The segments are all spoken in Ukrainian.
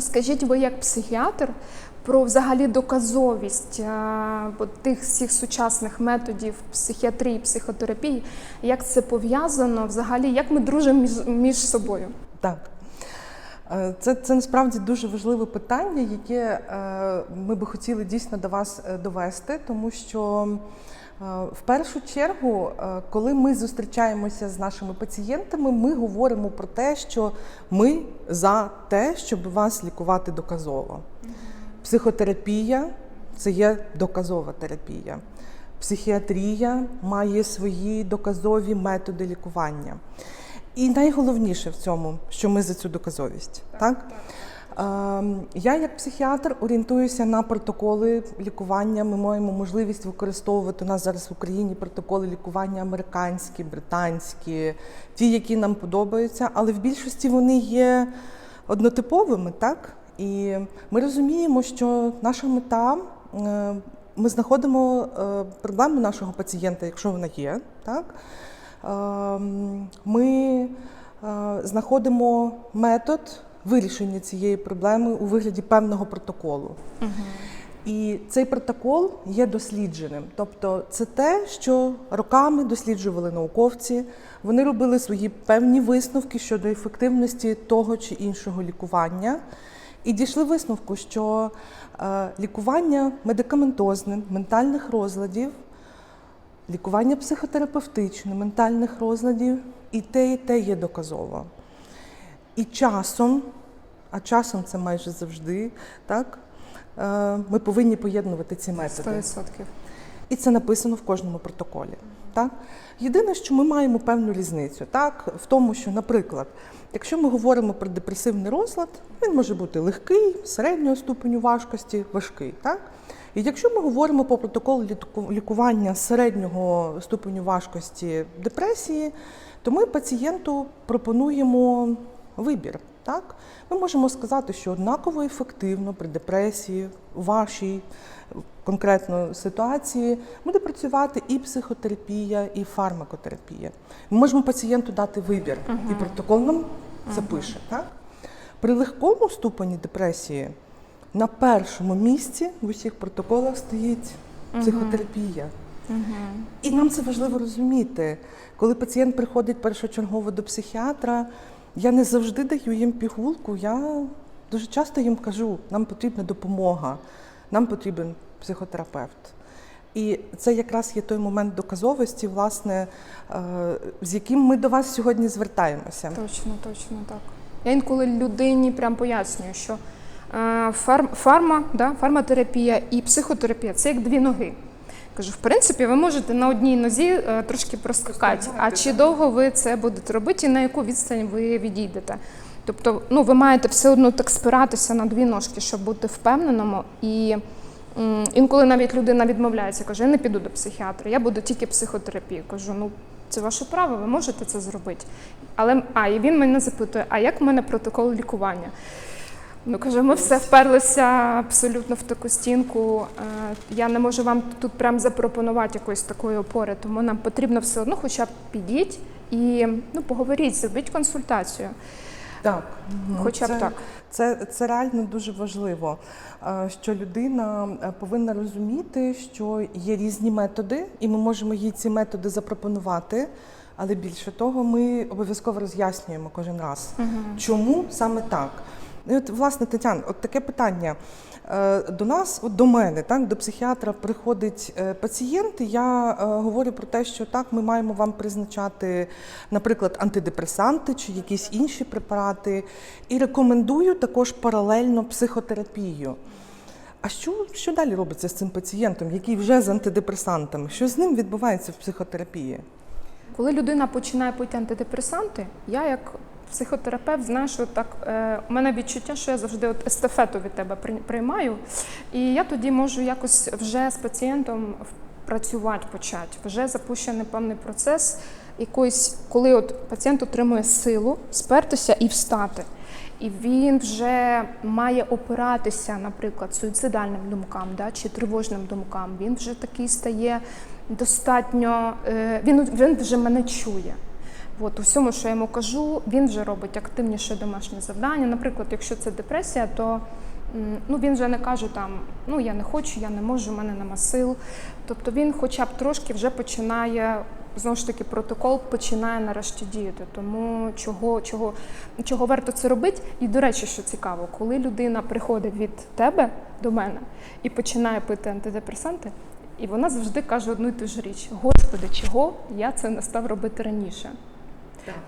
Розкажіть ви як психіатр про взагалі доказовість е, тих всіх сучасних методів психіатрії, психотерапії, як це пов'язано взагалі, як ми дружимо між, між собою? Так. Е, Це, це насправді дуже важливе питання, яке е, ми би хотіли дійсно до вас довести, тому що в першу чергу, е, коли ми зустрічаємося з нашими пацієнтами, ми говоримо про те, що ми за те, щоб вас лікувати доказово. Психотерапія це є доказова терапія. Психіатрія має свої доказові методи лікування. І найголовніше в цьому, що ми за цю доказовість. Так, Ем, Я, як психіатр, орієнтуюся на протоколи лікування. Ми маємо можливість використовувати у нас зараз в Україні протоколи лікування американські, британські, ті, які нам подобаються, але в більшості вони є однотиповими, так? І ми розуміємо, що наша мета. е, Ми знаходимо е, проблему нашого пацієнта, якщо вона є, так? Ем, Ми е, знаходимо метод вирішення цієї проблеми у вигляді певного протоколу. І цей протокол є дослідженим. Тобто це те, що роками досліджували науковці. Вони робили свої певні висновки щодо ефективності того чи іншого лікування. І дійшли висновку, що е, лікування медикаментозне ментальних розладів лікування психотерапевтичне, ментальних розладів, і те, і те є доказово. І часом, а часом це майже завжди, так, е, ми повинні поєднувати ці методи. 100%. І це написано в кожному протоколі. Так? Єдине, що ми маємо певну різницю, так? в тому, що, наприклад, якщо ми говоримо про депресивний розлад, він може бути легкий, середнього ступеню важкості, важкий. Так? І якщо ми говоримо про протокол лікування середнього ступеню важкості депресії, то ми пацієнту пропонуємо вибір. Так? Ми можемо сказати, що однаково ефективно при депресії, вашій конкретно ситуації буде працювати і психотерапія, і фармакотерапія. Ми можемо пацієнту дати вибір, і протокол нам запише. Так? При легкому ступені депресії на першому місці в усіх протоколах стоїть психотерапія. І нам це важливо розуміти. Коли пацієнт приходить першочергово до психіатра, я не завжди даю їм пігулку. Я дуже часто їм кажу, нам потрібна допомога, нам потрібен психотерапевт. І це якраз є той момент доказовості, власне, е, з яким ми до вас сьогодні звертаємося. Точно, точно так. Я інколи людині прям пояснюю, що е, фарм, фарма, да, фарматерапія і психотерапія це як дві ноги. Кажу, в принципі, ви можете на одній нозі е, трошки проскакати. А чи довго ви це будете робити і на яку відстань ви відійдете? Тобто, ну, ви маєте все одно так спиратися на дві ножки, щоб бути впевненому. І м, інколи навіть людина відмовляється, каже, я не піду до психіатра, я буду тільки психотерапію. Кажу, ну це ваше право, ви можете це зробити. Але а, і він мене запитує, а як в мене протокол лікування? Ну каже, ми все вперлися абсолютно в таку стінку. Е, Я не можу вам тут прям запропонувати якоїсь такої опори, тому нам потрібно все одно, хоча б підіть і ну, поговоріть, зробіть консультацію. Так, ну, Хоча б так. Це, це реально дуже важливо, е, що людина е, повинна розуміти, що є різні методи, і ми можемо їй ці методи запропонувати. Але більше того, ми обов'язково роз'яснюємо кожен раз, чому саме так. І от, власне, Тетяна, от таке питання. Е, До нас, от до мене, так, до психіатра приходить е, пацієнт, я е, говорю про те, що так, ми маємо вам призначати, наприклад, антидепресанти чи якісь інші препарати, і рекомендую також паралельно психотерапію. А що, що далі робиться з цим пацієнтом, який вже з антидепресантами? Що з ним відбувається в психотерапії? Коли людина починає пити антидепресанти, я як психотерапевт знаю, що так е, у мене відчуття, що я завжди от естафету від тебе приймаю, і я тоді можу якось вже з пацієнтом працювати почати. Вже запущений певний процес якоїсь, коли от пацієнт отримує силу спертися і встати. І він вже має опиратися, наприклад, суїцидальним думкам да, чи тривожним думкам. Він вже такий стає достатньо, е, він, він вже мене чує. От у всьому, що я йому кажу, він вже робить активніше домашнє завдання. Наприклад, якщо це депресія, то ну, він вже не каже там, ну я не хочу, я не можу, у мене нема сил. Тобто він хоча б трошки вже починає, знову ж таки, протокол починає нарешті діяти. Тому чого, чого, чого варто це робити? І до речі, що цікаво, коли людина приходить від тебе до мене і починає пити антидепресанти, і вона завжди каже одну і ту ж річ: Господи, чого я це не став робити раніше?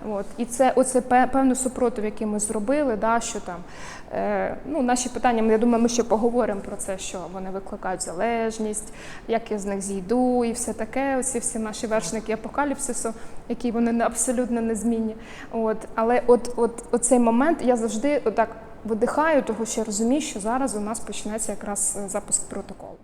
От. І це оце певний супротив, який ми зробили, да, що там е, ну, наші питання, я думаю, ми ще поговоримо про це, що вони викликають залежність, як я з них зійду, і все таке. Оці всі наші вершники апокаліпсису, які вони абсолютно незмінні. От. Але от, от, от цей момент я завжди отак видихаю, тому що я розумію, що зараз у нас почнеться якраз запуск протоколу.